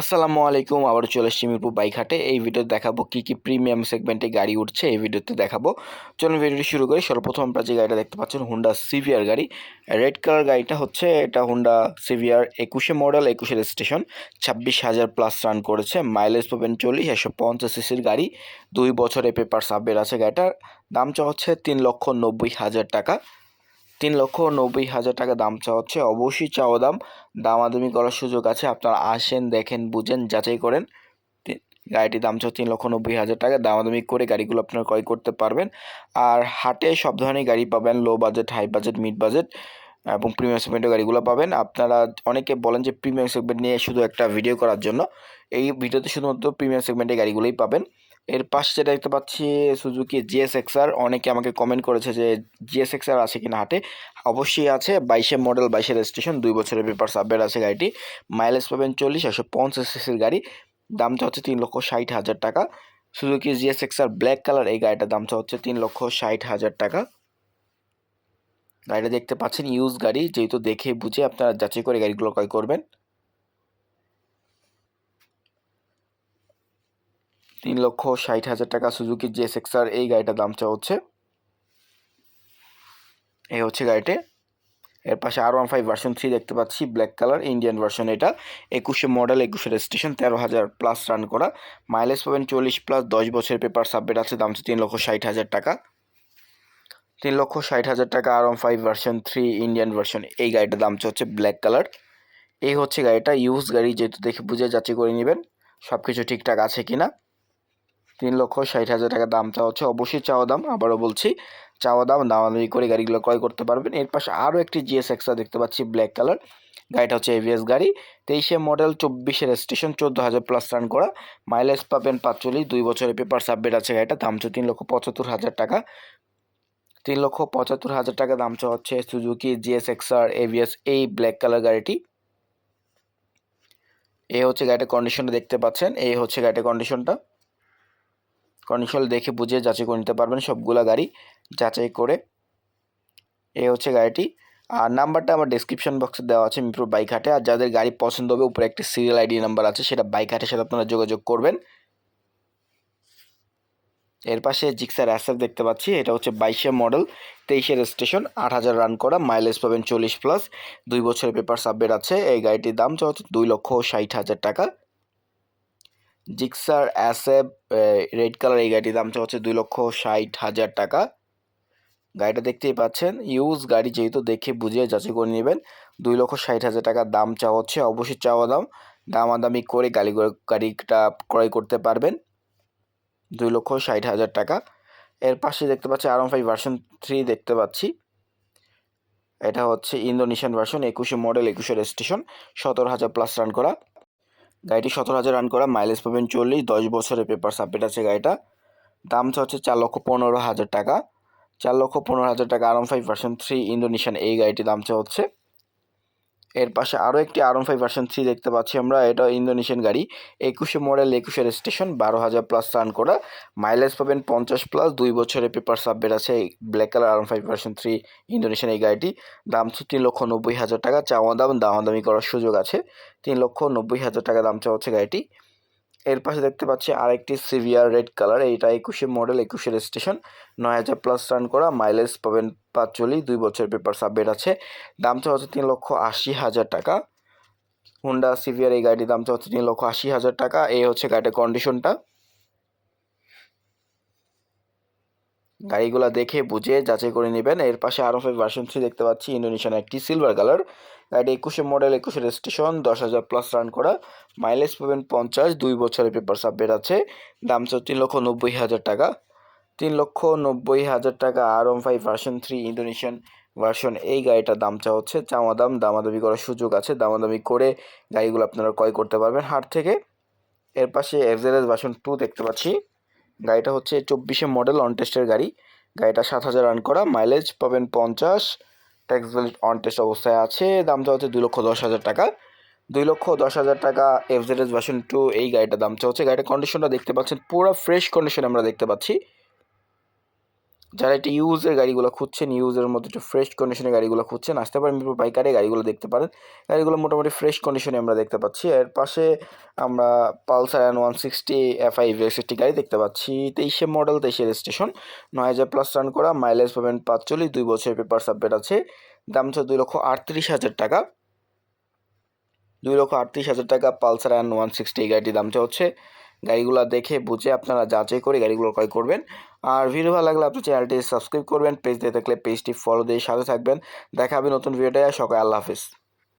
আসসালামু আলাইকুম আবার চলে এসেছি মিরপুর বাইক হাটে এই ভিডিওতে দেখাবো কি কি প্রিমিয়াম সেগমেন্টে গাড়ি উঠছে, এই ভিডিওতে দেখাবো। চলুন ভিডিওটি শুরু করি। সর্বপ্রথম আপনারা যে গাড়িটা দেখতে পাচ্ছেন হুন্ডা সিভিয়ার গাড়ি। রেড কালার গাড়িটা হচ্ছে, এটা হুন্ডা সিভিয়ার একুশে মডেল একুশে রেজিস্ট্রেশন ছাব্বিশ হাজার প্লাস রান করেছে। মাইলেজ পাবেন চল্লিশ, একশো পঞ্চাশ সিসির গাড়ি। দুই বছরে পেপার সাবের আছে গাড়িটার। দাম চা হচ্ছে তিন লক্ষ নব্বই হাজার টাকা। তিন লক্ষ নব্বই হাজার টাকা দাম চাওয়া হচ্ছে অবশ্যই চাওয়া দাম। দামাদামি করার সুযোগ আছে। আপনারা আসেন, দেখেন, বুঝেন, যাচাই করেন। গাড়িটির দাম চাও তিন লক্ষ নব্বই হাজার টাকা। দামাদামি করে গাড়িগুলো আপনারা ক্রয় করতে পারবেন। আর হাটে সব ধরনের গাড়ি পাবেন। Low budget high budget mid budget এবং প্রিমিয়াম সেগমেন্টের গাড়িগুলো পাবেন। আপনারা অনেকে বলেন যে প্রিমিয়াম সেগমেন্ট নিয়ে শুধু একটা ভিডিও করার জন্য। এই ভিডিওতে শুধুমাত্র প্রিমিয়াম সেগমেন্টের গাড়িগুলোই পাবেন। এর পাশে যেটা দেখতে পাচ্ছি সুজুকি জিএস এক্সআর অনেকে আমাকে কমেন্ট করেছে যে জিএস এক্সআর আছে কিনা হাটে অবশ্যই আছে। বাইশে মডেল বাইশে রেজিস্ট্রেশন দুই বছরের পেপার সাবমিট আছে গাড়িটি। মাইলেজ পাবেন চল্লিশ, একশো পঞ্চাশ সিসির গাড়ি। দামটা হচ্ছে তিন লক্ষ ষাট হাজার টাকা। Suzuki GS XR black colour এই গাড়িটার দামটা হচ্ছে তিন লক্ষ ষাট হাজার টাকা। গাড়িটা দেখতে পাচ্ছেন ইউজ গাড়ি। যেহেতু দেখে বুঝে আপনারা যাচাই করে গাড়িগুলো ক্রয় করবেন। তিন লক্ষ ষাট হাজার টাকা সুজুকি জিএস সেক্সার এই গাড়িটার দামটা হচ্ছে। এই হচ্ছে গাড়িটি। এর পাশে R one five version three দেখতে পাচ্ছি ব্ল্যাক কালার ইন্ডিয়ান ভার্সন এটা। একুশে মডেল একুশে রেজিস্ট্রেশন তেরো হাজার প্লাস রান করা। মাইলেজ পাবেন চল্লিশ প্লাস দশ বছরের পেপার সাবমিট আছে, দাম তিন লক্ষ ষাট হাজার টাকা। তিন লক্ষ ষাট হাজার টাকা R one five version three Indian version এই গাড়িটার দাম হচ্ছে ব্ল্যাক কালার এই হচ্ছে গাড়িটা ইউজ গাড়ি যেহেতু দেখে বুঝে যাচাই করে নেবেন সব কিছু ঠিকঠাক আছে কিনা। তিন লক্ষ ষাট হাজার টাকা দাম চাওয়া হচ্ছে। অবশ্যই চাওয়া দাম, আবারও বলছি, চাওয়া দাম, দামাদামি করে গাড়িগুলো ক্রয় করতে পারবেন। এর পাশে আরও একটি জিএস এক্সা দেখতে পাচ্ছি ব্ল্যাক কালার গাড়িটা হচ্ছে এভিএস গাড়ি। তেইশে মডেল চব্বিশে রেজিস্ট্রেশন চোদ্দ হাজার প্লাস রান করা। মাইলেজ পাবেন পাঁচচল্লিশ, দুই বছরের পেপার সাবমিট আছে গাড়িটা, দাম হচ্ছে তিন লক্ষ পঁচাত্তর হাজার টাকা। তিন লক্ষ পঁচাত্তর হাজার টাকা দাম চাওয়া হচ্ছে সুজুকি জিএস এক্সআর এভিএস এই ব্ল্যাক কালার গাড়িটি। এই হচ্ছে গাড়িটার কন্ডিশনটা দেখতে পাচ্ছেন এই হচ্ছে গাড়িটার কন্ডিশনটা কন্ডিশন দেখে বুঝে যাচাই করে নিতে পারবেন সবগুলা গাড়ি যাচাই করে। এ হচ্ছে গাড়িটি। আর নাম্বারটা আমার ডিসক্রিপশন বক্সে দেওয়া আছে মিরপুর বাইক হাটে আর যাদের গাড়ি পছন্দ হবে, উপরে একটি সিরিয়াল আইডি নাম্বার আছে, সেটা বাইক হাটের সাথে আপনারা যোগাযোগ করবেন। এর পাশে জিক্সার অ্যাসেপ দেখতে পাচ্ছি, এটা হচ্ছে বাইশে মডেল তেইশে রেজিস্ট্রেশন আট হাজার রান করা মাইলেজ পাবেন চল্লিশ প্লাস দুই বছরের পেপার সাবমিট আছে, এই গাড়িটির দাম হচ্ছে দুই লক্ষ ষাট হাজার টাকা। জিক্সার অ্যাসেপ রেড কালার এই গাড়িটির দাম হচ্ছে দুই লক্ষ ষাট হাজার টাকা। গাড়িটা দেখতেই পাচ্ছেন, ইউজ গাড়ি যেহেতু দেখে বুঝিয়ে যাচাই করে নেবেন, দুই লক্ষ ষাট হাজার টাকা দাম চাওয়া হচ্ছে, অবশ্যই চাওয়া দাম, দামাদামি করে গাড়ি গাড়িটা ক্রয় করতে পারবেন, দুই লক্ষ ষাট হাজার টাকা। এর পাশে দেখতে পাচ্ছি আর ফাইভ ভার্সন থ্রি দেখতে পাচ্ছি। এটা হচ্ছে ইন্দোনেশিয়ান ভার্সন একুশে মডেল একুশে রেজিস্ট্রেশন সতেরো হাজার প্লাস রান করা। গাড়িটি সতেরো হাজার রান করা মাইলেজ পাবেন চল্লিশ, দশ বছরের পেপার সাবমিট আছে গাড়িটা। দাম হচ্ছে চার লক্ষ পনেরো হাজার টাকা। চার লক্ষ পনেরো হাজার টাকা আরাম ফাইভ পার্সেন্ট থ্রি ইন্দোনেশিয়ান এই গাড়িটির দাম হচ্ছে। এর পাশে আরও একটি আর ফাইভ ভার্সন থ্রি দেখতে পাচ্ছি আমরা, এটা ইন্দোনেশিয়ান গাড়ি। একুশে মডেল একুশে রেজিস্ট্রেশন বারো হাজার প্লাস রান করা। মাইলেজ পাবেন পঞ্চাশ প্লাস দুই বছরের পেপার সাবমিট আছে এই black colour R five version three Indonesian এই গাড়িটি। দাম হচ্ছে তিন লক্ষ নব্বই হাজার টাকা, চাওয়া দাম, দামাদামি করার সুযোগ আছে। তিন লক্ষ নব্বই হাজার টাকা দাম চাওয়া হচ্ছে গাড়িটি। এর পাশে দেখতে পাচ্ছি আরেকটি সিভিয়ার রেড কালার এইটা একুশে মডেল একুশে স্টেশন নয় হাজার প্লাস রান করা মাইলেজ পাবেন পাঁচচল্লিশ, দুই বছর পেপার সাবমিট আছে। দামটা হচ্ছে তিন লক্ষ আশি হাজার টাকা। হুন্ডা সিভিয়ার এই গাড়িটির দামটা হচ্ছে তিন লক্ষ আশি হাজার টাকা। এই হচ্ছে গাড়িটার কন্ডিশনটা গাড়িগুলো দেখে বুঝে যাচাই করে নেবেন। এর পাশে আরও ফাইভ ভার্সন থ্রি দেখতে পাচ্ছি। ইন্দোনেশিয়ান একটি সিলভার কালার গাড়ি একুশে মডেল একুশে রেজিস্ট্রেশন দশ হাজার প্লাস রান করা। মাইলেজ পাবেন পঞ্চাশ, দুই বছরের পেপার সাবমিট আছে। দাম হচ্ছে তিন লক্ষ নব্বই হাজার টাকা। তিন লক্ষ নব্বই হাজার টাকা R one five version three Indonesian version এই গাড়িটার দাম চা হচ্ছে চাওয়া দাম দামাদামি করার সুযোগ আছে। দামাদামি করে গাড়িগুলো আপনারা ক্রয় করতে পারবেন হাট থেকে। এর পাশে এফজেডএস ভার্সন টু দেখতে পাচ্ছি। গাড়িটা হচ্ছে চব্বিশে মডেল অন টেস্টের গাড়ি। গাড়িটা সাত হাজার রান করা মাইলেজ পাবেন পঞ্চাশ ট্যাক্স ভ্যালিড অন টেস্ট অবস্থায় আছে, দামটা হচ্ছে দুই লক্ষ দশ হাজার টাকা। দুই লক্ষ দশ হাজার টাকা এফজেডএস ভার্সন টু এই গাড়িটার দামটা হচ্ছে গাড়িটার কন্ডিশনটা দেখতে পাচ্ছেন, পুরো ফ্রেশ কন্ডিশন আমরা দেখতে পাচ্ছি। যারা একটু ইউজের গাড়িগুলো খুঁজছেন ইউজের মধ্যে একটু ফ্রেশ কন্ডিশনের গাড়িগুলো খুঁজছেন, আসতে পারেন মিরপুর বাইকারে গাড়িগুলো দেখতে পারেন। গাড়িগুলো মোটামুটি ফ্রেশ কন্ডিশনে আমরা দেখতে পাচ্ছি। এর পাশে আমরা Pulsar N one sixty FI একটি গাড়ি দেখতে পাচ্ছি। তেইশে মডেল তেইশে রেজিস্ট্রেশন নয় হাজার প্লাস রান করা মাইলেজ পাবেন পাঁচচল্লিশ, দুই বছরের পেপার সাবমিট আছে। দাম হচ্ছে দুই লক্ষ আটত্রিশ হাজার টাকা। দুই লক্ষ আটত্রিশ হাজার টাকা পালসার অ্যান্ড ওয়ান সিক্সটি এই গাড়িটির দামটা হচ্ছে। গাড়িগুলো দেখে বুঝে আপনারা যাচাই করে গাড়িগুলো ক্রয় করবেন। আর ভিডিও ভালো লাগলে আপনি চ্যানেলটি সাবস্ক্রাইব করবেন, পেজ দিয়ে থাকলে পেজটি ফলো দিয়ে সাথে থাকবেন। দেখা হবে নতুন ভিডিওটা সকাল আল্লাহ হাফিজ।